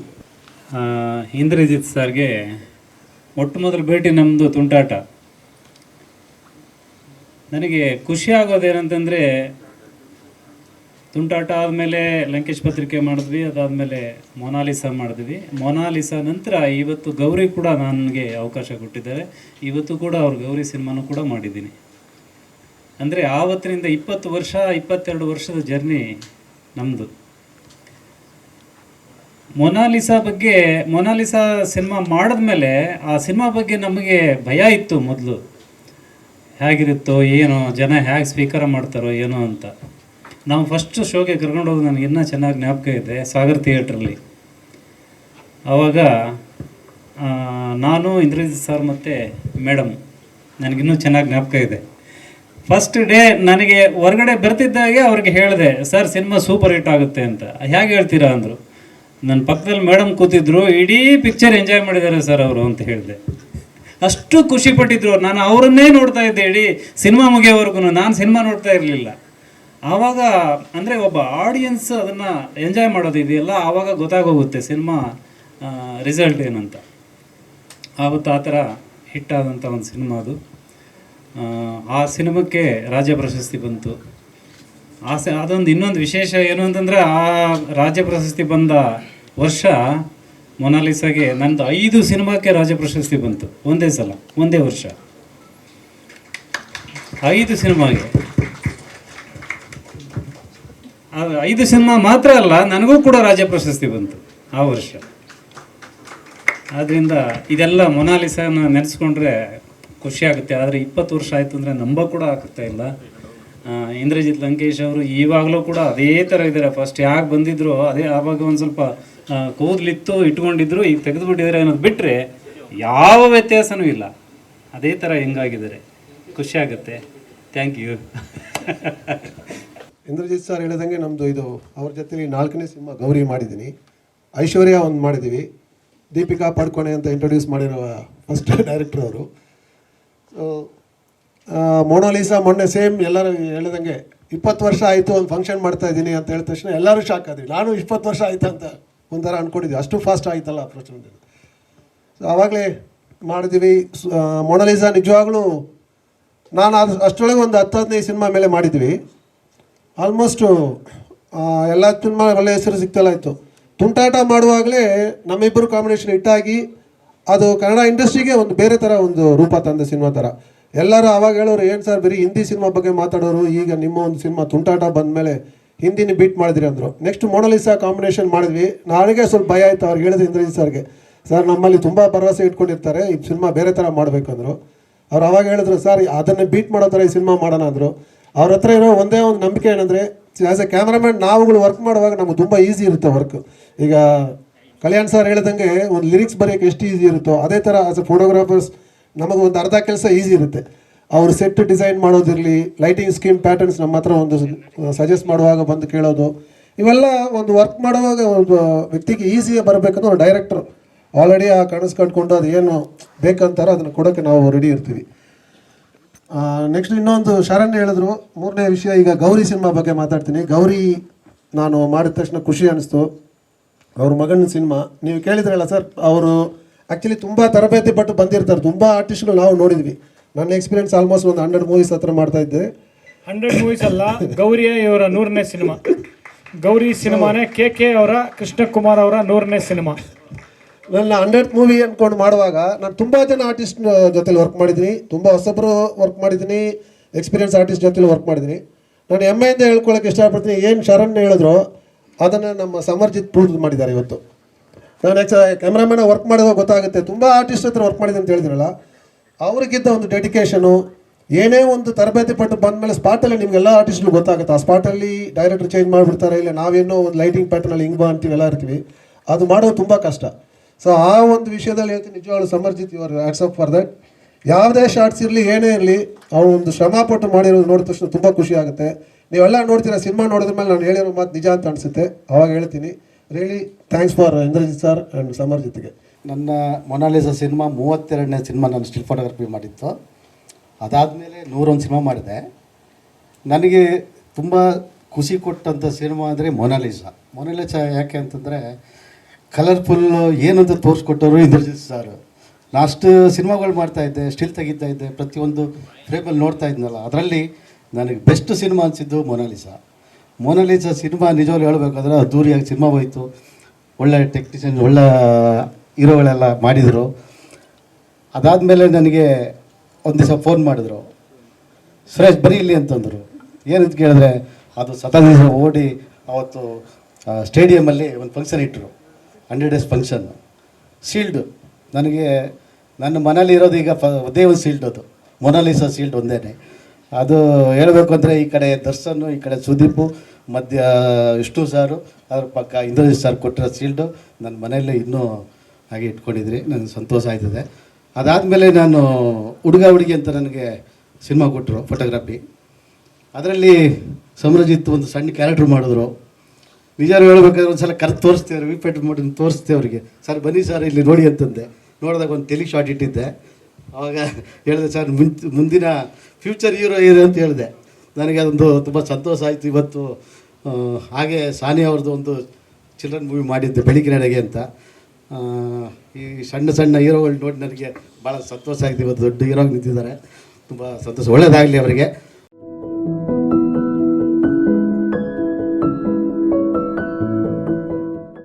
Indrajit ಸರ್ಗೆ ಮೊಟ್ಟ ಮೊದಲು ಭೇಟಿ ನಮ್ಮದು ತುಂಟಾಟ. ನನಗೆ ಖುಷಿ ಆಗೋದೇನಂತಂದರೆ ತುಂಟಾಟ ಆದಮೇಲೆ ಲಂಕೇಶ್ ಪತ್ರಿಕೆ ಮಾಡಿದ್ವಿ, ಅದಾದಮೇಲೆ ಮೊನಾಲಿಸಾ ಮಾಡಿದ್ವಿ. ಮೊನಾಲಿಸಾ ನಂತರ ಇವತ್ತು ಗೌರಿ ಕೂಡ ನನಗೆ ಅವಕಾಶ ಕೊಟ್ಟಿದ್ದಾರೆ. ಇವತ್ತು ಕೂಡ ಅವ್ರು ಗೌರಿ ಸಿನಿಮಾನು ಕೂಡ ಮಾಡಿದ್ದೀನಿ. ಅಂದರೆ ಆವತ್ತಿನಿಂದ ಇಪ್ಪತ್ತು ವರ್ಷ, ಇಪ್ಪತ್ತೆರಡು ವರ್ಷದ ಜರ್ನಿ ನಮ್ಮದು ಮೊನಾಲಿಸಾ ಬಗ್ಗೆ, ಮೊನಾಲಿಸಾ ಸಿನಿಮಾ ಮಾಡಿದ್ಮೇಲೆ ಆ ಸಿನಿಮಾ ಬಗ್ಗೆ ನಮಗೆ ಭಯ ಇತ್ತು ಮೊದಲು. ಹೇಗಿರುತ್ತೋ, ಏನೋ, ಜನ ಹೇಗೆ ಸ್ವೀಕಾರ ಮಾಡ್ತಾರೋ, ಏನೋ ಅಂತ. ನಾವು ಫಸ್ಟ್ ಶೋಗೆ ಕರ್ಕೊಂಡು ನನಗೆ ಇನ್ನೂ ಚೆನ್ನಾಗಿ ಜ್ಞಾಪಕ ಇದೆ, ಸಾಗರ್ ಥಿಯೇಟ್ರಲ್ಲಿ. ಆವಾಗ ನಾನು, ಇಂದ್ರಜಿತ್ ಸರ್ ಮತ್ತು ಮೇಡಮ್. ನನಗಿನ್ನೂ ಚೆನ್ನಾಗಿ ಜ್ಞಾಪಕ ಇದೆ. ಫಸ್ಟ್ ಡೇ ನನಗೆ ಹೊರಗಡೆ ಬರ್ತಿದ್ದಾಗೆ ಅವ್ರಿಗೆ ಹೇಳಿದೆ, ಸರ್, ಸಿನಿಮಾ ಸೂಪರ್ ಹಿಟ್ ಆಗುತ್ತೆ ಅಂತ. ಹೇಗೆ ಹೇಳ್ತೀರಾ ಅಂದರು. ನನ್ನ ಪಕ್ಕದಲ್ಲಿ ಮೇಡಮ್ ಕೂತಿದ್ರು, ಇಡೀ ಪಿಕ್ಚರ್ ಎಂಜಾಯ್ ಮಾಡಿದ್ದಾರೆ ಸರ್ ಅವರು, ಅಂತ ಹೇಳಿದೆ. ಅಷ್ಟು ಖುಷಿ ಪಟ್ಟಿದ್ರು ನಾನು ಅವರನ್ನೇ ನೋಡ್ತಾ ಇದ್ದೆ ಹೇಳಿ ಸಿನಿಮಾ ಮುಗಿಯೋವರೆಗೂ. ನಾನು ಸಿನಿಮಾ ನೋಡ್ತಾ ಇರಲಿಲ್ಲ. ಆವಾಗ ಅಂದರೆ ಒಬ್ಬ ಆಡಿಯನ್ಸ್ ಅದನ್ನು ಎಂಜಾಯ್ ಮಾಡೋದು ಇದೆಯಲ್ಲ ಆವಾಗ ಗೊತ್ತಾಗೋಗುತ್ತೆ ಸಿನಿಮಾ ರಿಸಲ್ಟ್ ಏನಂತ. ಆವತ್ತು ಆ ಥರ ಹಿಟ್ಟಾದಂಥ ಒಂದು ಸಿನಿಮಾ ಅದು. ಆ, ಸಿನಿಮಾಕ್ಕೆ ರಾಜ್ಯ ಪ್ರಶಸ್ತಿ ಬಂತು. ಆ ಸ ಅದೊಂದು ಇನ್ನೊಂದು ವಿಶೇಷ ಏನು ಅಂತಂದರೆ ಆ ರಾಜ್ಯ ಪ್ರಶಸ್ತಿ ಬಂದ ವರ್ಷ ಮೊನಾಲಿಸಾಗೆ ನಂದು ಐದು ಸಿನಿಮಾಕ್ಕೆ ರಾಜ್ಯ ಪ್ರಶಸ್ತಿ ಬಂತು. ಒಂದೇ ಸಲ, ಒಂದೇ ವರ್ಷ. ಐದು ಸಿನಿಮಾಗೆ. ಐದು ಸಿನಿಮಾ ಮಾತ್ರ ಅಲ್ಲ, ನನಗೂ ಕೂಡ ರಾಜ್ಯ ಪ್ರಶಸ್ತಿ ಬಂತು ಆ ವರ್ಷ. ಆದ್ದರಿಂದ ಇದೆಲ್ಲ ಮೊನಾಲಿಸಾನ ನೆನೆಸ್ಕೊಂಡ್ರೆ ಖುಷಿ ಆಗುತ್ತೆ. ಆದರೆ ಇಪ್ಪತ್ತು ವರ್ಷ ಆಯಿತು ಅಂದರೆ ನಂಬ ಕೂಡ ಆಗ್ತಾ ಇಲ್ಲ. ಇಂದ್ರಜಿತ್ ಲಂಕೇಶ್ ಅವರು ಈವಾಗಲೂ ಕೂಡ ಅದೇ ಥರ ಇದ್ದಾರೆ. ಫಸ್ಟ್ ಯಾಕೆ ಬಂದಿದ್ರು ಅದೇ ಆವಾಗ ಒಂದು ಸ್ವಲ್ಪ ಕೂದಲಿತ್ತು, ಇಟ್ಕೊಂಡಿದ್ರು, ಈಗ ತೆಗೆದುಬಿಟ್ಟಿದ್ದಾರೆ ಅನ್ನೋದು ಬಿಟ್ಟರೆ ಯಾವ ವ್ಯತ್ಯಾಸನೂ ಇಲ್ಲ. ಅದೇ ಥರ ಹೆಂಗಾಗಿದ್ದಾರೆ? ಖುಷಿ ಆಗುತ್ತೆ. ಥ್ಯಾಂಕ್ ಯು ಇಂದ್ರಜಿತ್ ಸರ್ ಹೇಳಿದಂಗೆ ನಮ್ಮದು ಇದು, ಅವ್ರ ಜೊತೆಲಿ ನಾಲ್ಕನೇ ಸಿನಿಮಾ ಗೌರಿ ಮಾಡಿದ್ದೀನಿ. ಐಶ್ವರ್ಯ ಒಂದು ಮಾಡಿದ್ದೀವಿ. ದೀಪಿಕಾ ಪಡ್ಕೊಣೆ ಅಂತ ಇಂಟ್ರೊಡ್ಯೂಸ್ ಮಾಡಿರೋ ಫಸ್ಟ್ ಡೈರೆಕ್ಟರ್ ಅವರು. ಸೊ ಮೊನಾಲಿಸಾ ಮೊನ್ನೆ ಸೇಮ್ ಎಲ್ಲರೂ ಹೇಳಿದಂಗೆ, ಇಪ್ಪತ್ತು ವರ್ಷ ಆಯಿತು, ಒಂದು ಫಂಕ್ಷನ್ ಮಾಡ್ತಾ ಇದ್ದೀನಿ ಅಂತ ಹೇಳಿದ ತಕ್ಷಣ ಎಲ್ಲರೂ ಶಾಕ್ ಆದ್ವಿ ನಾನು ಇಪ್ಪತ್ತು ವರ್ಷ ಆಯಿತು ಅಂತ ಒಂಥರ ಅಂದ್ಕೊಂಡಿದ್ವಿ ಅಷ್ಟು ಫಾಸ್ಟ್ ಆಯ್ತಲ್ಲ ಪ್ರಚಂಡ ಸೊ ಆವಾಗಲೇ ಮಾಡಿದ್ದೀವಿ. ಮೊನಾಲಿಸಾ ನಿಜವಾಗ್ಲೂ ನಾನು ಅದು, ಅಷ್ಟರೊಳಗೆ ಒಂದು ಹತ್ತು, ಹದಿನೈದು ಸಿನಿಮಾ ಮೇಲೆ ಮಾಡಿದ್ವಿ. ಆಲ್ಮೋಸ್ಟು ಎಲ್ಲ ಸಿನಿಮಾ ಒಳ್ಳೆ ಹೆಸರು ಸಿಗ್ತಲ್ಲ ಇತ್ತು ತುಂಟಾಟ ಮಾಡುವಾಗಲೇ ನಮ್ಮಿಬ್ಬರು ಕಾಂಬಿನೇಷನ್ ಇಟ್ಟಾಗಿ ಅದು ಕನ್ನಡ ಇಂಡಸ್ಟ್ರಿಗೆ ಒಂದು ಬೇರೆ ಥರ ಒಂದು ರೂಪ ತಂದ ಸಿನಿಮಾ ಥರ ಎಲ್ಲರೂ ಆವಾಗ ಹೇಳೋರು, ಏನು ಸರ್, ಬರೀ ಹಿಂದಿ ಸಿನಿಮಾ ಬಗ್ಗೆ ಮಾತಾಡೋರು? ಈಗ ನಿಮ್ಮ ಒಂದು ಸಿನಿಮಾ ತುಂಟಾಟ ಬಂದಮೇಲೆ ಹಿಂದಿನ ಬೀಟ್ ಮಾಡಿದ್ರಿ ಅಂದರು. ನೆಕ್ಸ್ಟ್ ಮೋಡಲಿಸಾ ಕಾಂಬಿನೇಷನ್ ಮಾಡಿದ್ವಿ. ನನಗೆ ಸ್ವಲ್ಪ ಭಯ ಆಯಿತು ಅವ್ರಿಗೆ ಹೇಳಿದ್ರು ಇಂದ್ರಜಿತ್ ಸರ್ಗೆ. ಸರ್ ನಮ್ಮಲ್ಲಿ ತುಂಬ ಭರವಸೆ ಇಟ್ಕೊಂಡಿರ್ತಾರೆ. ಈ ಸಿನಿಮಾ ಬೇರೆ ಥರ ಮಾಡಬೇಕು ಅಂದರು ಅವ್ರು ಅವಾಗ ಹೇಳಿದ್ರು ಸರ್ ಅದನ್ನು ಬೀಟ್ ಮಾಡೋ ಥರ ಈ ಸಿನಿಮಾ ಮಾಡೋಣ ಅಂದರು. ಅವ್ರ ಹತ್ರ ಇರೋ ಒಂದೇ ಒಂದು ನಂಬಿಕೆ ಏನಂದರೆ ಆ್ಯಸ್ ಎ ಕ್ಯಾಮ್ರಾಮನ್ ನಾವುಗಳು ವರ್ಕ್ ಮಾಡುವಾಗ ನಮ್ಗೆ ತುಂಬ ಈಸಿ ಇರುತ್ತೆ ವರ್ಕ್ ಈಗ ಕಲ್ಯಾಣ್ ಸರ್ ಹೇಳ್ದಂಗೆ ಒಂದು ಲಿರಿಕ್ಸ್ ಬರೆಯೋಕ್ಕೆ ಎಷ್ಟು ಈಸಿ ಇರುತ್ತೋ, ಅದೇ ಥರ ಆಸ್ ಎ ಫೋಟೋಗ್ರಾಫರ್ಸ್ ನಮಗೆ ಒಂದು ಅರ್ಧ ಕೆಲಸ ಈಸಿ ಇರುತ್ತೆ. ಅವ್ರು ಸೆಟ್ ಡಿಸೈನ್ ಮಾಡೋದಿರಲಿ ಲೈಟಿಂಗ್ ಸ್ಕೀಮ್ ಪ್ಯಾಟರ್ನ್ಸ್ ನಮ್ಮ ಹತ್ರ ಒಂದು ಸಜೆಸ್ಟ್ ಮಾಡುವಾಗ ಬಂದು ಕೇಳೋದು, ಇವೆಲ್ಲ ಒಂದು ವರ್ಕ್ ಮಾಡುವಾಗ ಒಂದು ವ್ಯಕ್ತಿಗೆ ಈಸಿಯಾಗಿ ಬರಬೇಕಂದ್ರೆ ಒಂದು ಡೈರೆಕ್ಟರ್ ಆಲ್ರೆಡಿ ಆ ಕನಸು ಕಟ್ಕೊಂಡು ಅದು ಏನು ಬೇಕಂತಾರೋ ಅದನ್ನು ಕೊಡೋಕ್ಕೆ ನಾವು ರೆಡಿ ಇರ್ತೀವಿ. ನೆಕ್ಸ್ಟ್ ಇನ್ನೊಂದು ಶರಣ್ ಹೇಳಿದ್ರು, ಮೂರನೇ ವಿಷಯ ಈಗ ಗೌರಿ ಸಿನಿಮಾ ಬಗ್ಗೆ ಮಾತಾಡ್ತೀನಿ. ಗೌರಿ, ನಾನು ಮಾಡಿದ ತಕ್ಷಣ ಖುಷಿ ಅನಿಸ್ತು. ಅವ್ರ ಮಗನ ಸಿನಿಮಾ, ನೀವು ಕೇಳಿದ್ರಲ್ಲ ಸರ್, ಅವರು ಆ್ಯಕ್ಚುಲಿ ತುಂಬ ತರಬೇತಿ ಪಟ್ಟು ಬಂದಿರ್ತಾರೆ, ತುಂಬ ಆರ್ಟಿಸ್ಟ್ಗಳು ನಾವು ನೋಡಿದ್ವಿ. ನನ್ನ ಎಕ್ಸ್ಪೀರಿಯನ್ಸ್ ಆಲ್ಮೋಸ್ಟ್ ಒಂದು ಹಂಡ್ರೆಡ್ ಮೂವೀಸ್ ಹತ್ರ ಮಾಡ್ತಾ ಇದ್ದೆ. ಹಂಡ್ರೆಡ್ ಮೂವೀಸ್ ಅಲ್ಲ ಗೌರಿಯ ಇವರ ನೂರನೇ ಸಿನಿಮಾ. ಗೌರಿ ಸಿನಿಮಾನೇ ಕೆ ಕೆ ಅವರ ಕೃಷ್ಣಕುಮಾರ್ ಅವರ ನೂರನೇ ಸಿನಿಮಾ. ನನ್ನ ಹಂಡ್ರೆಡ್ ಮೂವಿ ಅಂದ್ಕೊಂಡು ಮಾಡುವಾಗ ನಾನು ತುಂಬ ಜನ ಆರ್ಟಿಸ್ಟ್ ಜೊತೆಲಿ ವರ್ಕ್ ಮಾಡಿದ್ದೀನಿ ತುಂಬ ಹೊಸಬ್ರು ವರ್ಕ್ ಮಾಡಿದ್ದೀನಿ ಎಕ್ಸ್ಪೀರಿಯನ್ಸ್ ಆರ್ಟಿಸ್ಟ್ ಜೊತೆಲಿ ವರ್ಕ್ ಮಾಡಿದ್ದೀನಿ. ನಾನು ಹೆಮ್ಮೆಯಿಂದ ಹೇಳ್ಕೊಳಕ್ಕೆ ಇಷ್ಟಪಡ್ತೀನಿ ಏನು ಶರಣ್ ಹೇಳಿದ್ರು ಅದನ್ನು ನಮ್ಮ ಸಮರ್ಜಿತ್ ಪ್ರೂವ್ ಮಾಡಿದ್ದಾರೆ ಇವತ್ತು. ನಾನು ಎಕ್ಸ ಕ್ಯಾಮ್ರಾಮನ್ ವರ್ಕ್ ಮಾಡಿದಾಗ ಗೊತ್ತಾಗುತ್ತೆ ತುಂಬ ಆರ್ಟಿಸ್ಟ್ ಹತ್ರ ವರ್ಕ್ ಮಾಡಿದೆ ಅಂತ ಹೇಳಿದ್ರಲ್ಲ ಅವ್ರಿಗಿದ್ದ ಒಂದು ಡೆಡಿಕೇಶನು ಏನೇ ಒಂದು ತರಬೇತಿ ಪಟ್ಟು ಬಂದಮೇಲೆ ಸ್ಪಾಟಲ್ಲಿ ನಿಮಗೆಲ್ಲ ಆರ್ಟಿಸ್ಟ್ಗಳು ಗೊತ್ತಾಗುತ್ತೆ. ಆ ಸ್ಪಾಟಲ್ಲಿ ಡೈರೆಕ್ಟರ್ ಚೇಂಜ್ ಮಾಡಿಬಿಡ್ತಾರೆ ಇಲ್ಲ ನಾವೇನೋ ಒಂದು ಲೈಟಿಂಗ್ ಪ್ಯಾಟರ್ನಲ್ಲಿ ಹಿಂಗೆ ಬಾ ಅಂತೀವಿ, ಎಲ್ಲ ಇರ್ತೀವಿ. ಅದು ಮಾಡೋದು ತುಂಬ ಕಷ್ಟ. ಸೊ ಆ ಒಂದು ವಿಷಯದಲ್ಲಿ ಹೇಳ್ತೀನಿ, ನಿಜವಾಗ್ಲು Samarjit your hats for that ಯಾವುದೇ ಶಾರ್ಟ್ಸ್ ಇರಲಿ, ಏನೇ ಇರಲಿ, ಅವ್ರು ಒಂದು ಶ್ರಮ ಪಟ್ಟು ಮಾಡಿರೋದು ನೋಡಿದ ತಕ್ಷಣ ತುಂಬ ಖುಷಿ ಆಗುತ್ತೆ. ನೀವೆಲ್ಲ ನೋಡ್ತೀರಾ, ಸಿನಿಮಾ ನೋಡಿದ ಮೇಲೆ ನಾನು ಹೇಳಿರೋ ಮಾತು ನಿಜ ಅಂತ ಅನಿಸುತ್ತೆ. ಅವಾಗ ಹೇಳ್ತೀನಿ. Really thanks for Indrajit sir and ಸಮರ್ಜಿತ್ಗೆ ನನ್ನ ಮೊನಾಲಿಸ ಸಿನಿಮಾ ಮೂವತ್ತೆರಡನೇ ಸಿನಿಮಾ ನಾನು ಸ್ಟಿಲ್ ಫೋಟೋಗ್ರಫಿ ಮಾಡಿತ್ತು. ಅದಾದಮೇಲೆ ನೂರೊಂದು ಸಿನಿಮಾ ಮಾಡಿದೆ. ನನಗೆ ತುಂಬ ಖುಷಿ ಕೊಟ್ಟಂಥ ಸಿನಿಮಾ ಅಂದರೆ ಮೊನಾಲಿಸ. ಮೊನಾಲಿಸ ಯಾಕೆ ಅಂತಂದರೆ ಕಲರ್ಫುಲ್ಲು ಏನಂತ ತೋರಿಸ್ಕೊಟ್ಟವರು ಇಂದ್ರಜಿತ್ ಸರ್ ಲಾಸ್ಟ್ ಸಿನಿಮಾಗಳು ಮಾಡ್ತಾ ಇದ್ದೆ ಸ್ಟಿಲ್ ತೆಗಿತಾ ಇದ್ದೆ, ಪ್ರತಿಯೊಂದು ಫ್ರೇಮಲ್ಲಿ ನೋಡ್ತಾ ಇದ್ನಲ್ಲ. ಅದರಲ್ಲಿ ನನಗೆ ಬೆಸ್ಟ್ ಸಿನಿಮಾ ಅನಿಸಿದ್ದು ಮೊನಾಲಿಸ. ಮೊನಾಲಿಸ ಸಿನಿಮಾ ನಿಜವಾಗ್ಲೂ ಹೇಳ್ಬೇಕಾದ್ರೆ ಅದ್ದೂರಿಯಾಗಿ ಸಿನಿಮಾ ಹೋಯಿತು. ಒಳ್ಳೆ ಟೆಕ್ನಿಷಿಯನ್ ಒಳ್ಳೆ ಹೀರೋಗಳೆಲ್ಲ ಮಾಡಿದರು. ಅದಾದಮೇಲೆ ನನಗೆ ಒಂದು ದಿವಸ ಫೋನ್ ಮಾಡಿದ್ರು. ಸುರೇಶ್ ಬರೀ ಇಲ್ಲಿ ಅಂತಂದರು. ಏನಂತ ಕೇಳಿದ್ರೆ, ಅದು ಸತತ ಓಡಿ ಅವತ್ತು ಸ್ಟೇಡಿಯಮಲ್ಲಿ ಒಂದು ಫಂಕ್ಷನ್ ಇಟ್ಟರು ಹಂಡ್ರೆಡ್ ಡೇಸ್ ಫಂಕ್ಷನ್ ಸೀಲ್ಡು ನನಗೆ, ನನ್ನ ಮನೇಲಿ ಇರೋದು ಈಗ ಫ ಒಂದೇ ಒಂದು ಸೀಲ್ಡ್ ಅದು. ಮೊನಾಲಿಸಾ ಸೀಲ್ಡ್ ಒಂದೇ ಅದು ಹೇಳಬೇಕು ಅಂದರೆ ಈ ಕಡೆ ದರ್ಶನ್, ಈ ಕಡೆ ಸುದೀಪು, ಮಧ್ಯ ವಿಷ್ಣು ಸಾರು, ಅದ್ರ ಪಕ್ಕ ಇಂದ್ರಜಿತ್ ಸರ್ ಕೊಟ್ಟಿರೋ ಸೀಲ್ಡು ನನ್ನ ಮನೇಲಿ ಇನ್ನೂ ಹಾಗೆ ಇಟ್ಕೊಂಡಿದ್ರಿ. ನನಗೆ ಸಂತೋಷ ಆಯ್ತದೆ. ಅದಾದಮೇಲೆ ನಾನು ಹುಡುಗ ಹುಡುಗಿ ಅಂತ ನನಗೆ ಸಿನಿಮಾ ಕೊಟ್ಟರು ಫೋಟೋಗ್ರಫಿ ಅದರಲ್ಲಿ ಸಮರಜಿತ್ ಒಂದು ಸಣ್ಣ ಕ್ಯಾರೆಕ್ಟರ್ ಮಾಡಿದ್ರು. ನಿಜ ಹೇಳ್ಬೇಕಾದ್ರೆ ಒಂದು ಸಲ ಕರೆದು ತೋರಿಸ್ತೇವೆ ವಿಪೇಟ್ ಮಾಡಿ ತೋರಿಸ್ತೇವೆ ಅವರಿಗೆ. ಸರ್, ಬನ್ನಿ ಸರ್, ಇಲ್ಲಿ ನೋಡಿ ಅಂತಂದೆ. ನೋಡಿದಾಗ ಒಂದು ತೆಲಿ ಶಾಟ್ ಇಟ್ಟಿದ್ದೆ. ಆವಾಗ ಹೇಳಿದೆ, ಸರ್ ಮುಂದಿನ ಫ್ಯೂಚರ್ ಹೀರೋ ಹೀರೋ ಅಂತ ಹೇಳಿದೆ. ನನಗೆ ಅದೊಂದು ತುಂಬ ಸಂತೋಷ ಆಯಿತು ಇವತ್ತು. ಹಾಗೆ ಸಾನಿಯಾ ಅವ್ರದ್ದು ಒಂದು ಚಿಲ್ಡ್ರನ್ ಮೂವಿ ಮಾಡಿದ್ದೆ ಬೆಳಿಗ್ಗೆ ನಡೆಗೆ ಅಂತ. ಈ ಸಣ್ಣ ಸಣ್ಣ ಹೀರೋಗಳು ನೋಡಿ ನನಗೆ ಭಾಳ ಸಂತೋಷ ಆಗಿದೆ. ಇವತ್ತು ದೊಡ್ಡ ಹೀರೋಗಿ ನಿಂತಿದ್ದಾರೆ. ತುಂಬ ಸಂತೋಷ. ಒಳ್ಳೆಯದಾಗಲಿ ಅವರಿಗೆ.